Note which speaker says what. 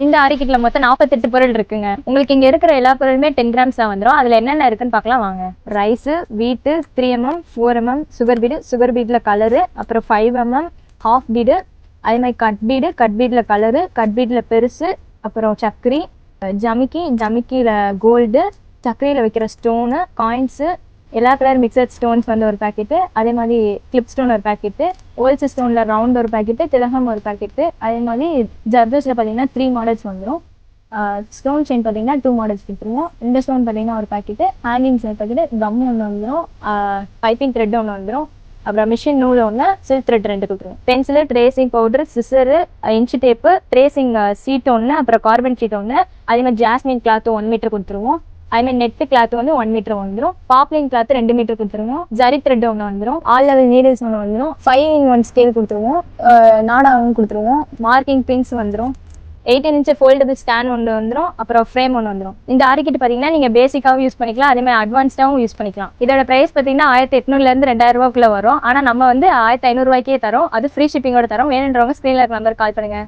Speaker 1: இந்த ஆரிக்கிட்ல மொத்தம் நாற்பத்தெட்டு பொருள் இருக்குங்க. உங்களுக்கு இங்க இருக்கிற எல்லா பொருளுமே டென் கிராம்ஸ் தான் வந்துடும் அதுல என்னென்ன இருக்குன்னு பார்க்கலாம் வாங்க. Rice bead three MM four MM sugar bead sugar பீட்ல colour அப்புறம் ஃபைவ் எம்எம் ஹாஃப் பீடு அதே மாதிரி கட் பீடு கட் பீட்ல கலரு கட் பீட்ல பெருசு அப்புறம் சக்கரி ஜமிக்கி ஜமிக்கியில கோல்டு சக்கரையில் வைக்கிற ஸ்டோனு காயின்ஸு எல்லா கலர் மிக்சட் ஸ்டோன்ஸ் வந்து ஒரு பாக்கெட்டு அதே மாதிரி கிளிப் ஸ்டோன் ஒரு பாக்கெட்டு ஓல்ஸ் ஸ்டோனில் ரவுண்ட் ஒரு பாக்கெட்டு திலகம் ஒரு பாக்கெட்டு அதே மாதிரி ஜர்தஸில் பார்த்தீங்கன்னா த்ரீ மாடல்ஸ் வந்துடும் ஸ்டோன் செயின் பார்த்தீங்கன்னா டூ மாடல்ஸ் கொடுத்துருவோம் இந்த ஸ்டோன் பார்த்தீங்கன்னா ஒரு packet hanging chain packet gum ஒன்று வந்துடும் பைப்பிங் த்ரெட் ஒன்று வந்துடும் அப்புறம் மிஷின் நூல் ஒன்று சில்க் த்ரெட் ரெண்டு கொடுத்துருவோம் pencil tracing powder scissor inch tape tracing sheet ஒன்று அப்புறம் கார்பன் ஷீட் ஒன்று அதே மாதிரி ஜாஸ்மின் கிளாத்து ஒன் மீட்டர் கொடுத்துருவோம். அதே மாதிரி நெட் கிளாத் வந்து ஒன் மீட்டர் வந்துடும் பாப்லின் கிளாத் ரெண்டு மீட்டர் கொடுத்துருவோம். ஜரி த்ரெட் ஒன்று வந்துடும் ஆல் லெவல் நீடில்ஸ் ஒன்று வந்துடும் ஃபைவ் இன் ஒன் ஸ்கேல் கொடுத்துருவோம். நாடாகவும் நாடாவும் கொடுத்துருவோம். மார்க்கிங் பின்ஸ் வந்துடும் எயிட்டீன் இன்ச் ஃபோல்டபிள் ஸ்டாண்ட் ஒன்று வந்துடும் அப்புறம் ஃப்ரேம் ஒன்று வந்துடும் இந்த ஆர்கிட் பார்த்தீங்கன்னா நீங்கள் பேசிக்காகவும் யூஸ் பண்ணிக்கலாம். அதே மாதிரி அட்வான்ஸ்டாகவும் யூஸ் பண்ணிக்கலாம். இதோட ப்ரைஸ் பார்த்தீங்கன்னா ஆயிரத்தி எட்நூறுலேருந்து ரெண்டாயிரம் ரூபாய்க்குள்ள வரும். ஆனால் நம்ம வந்து ஆயிரத்தி ஐநூறுரூவாய்க்கே தரோம். அது ஃப்ரீ ஷிப்பிங்கோட தரோம். வேணுன்றவங்க ஸ்க்ரீனில் இருக்க நம்பர் கால் பண்ணுங்கள்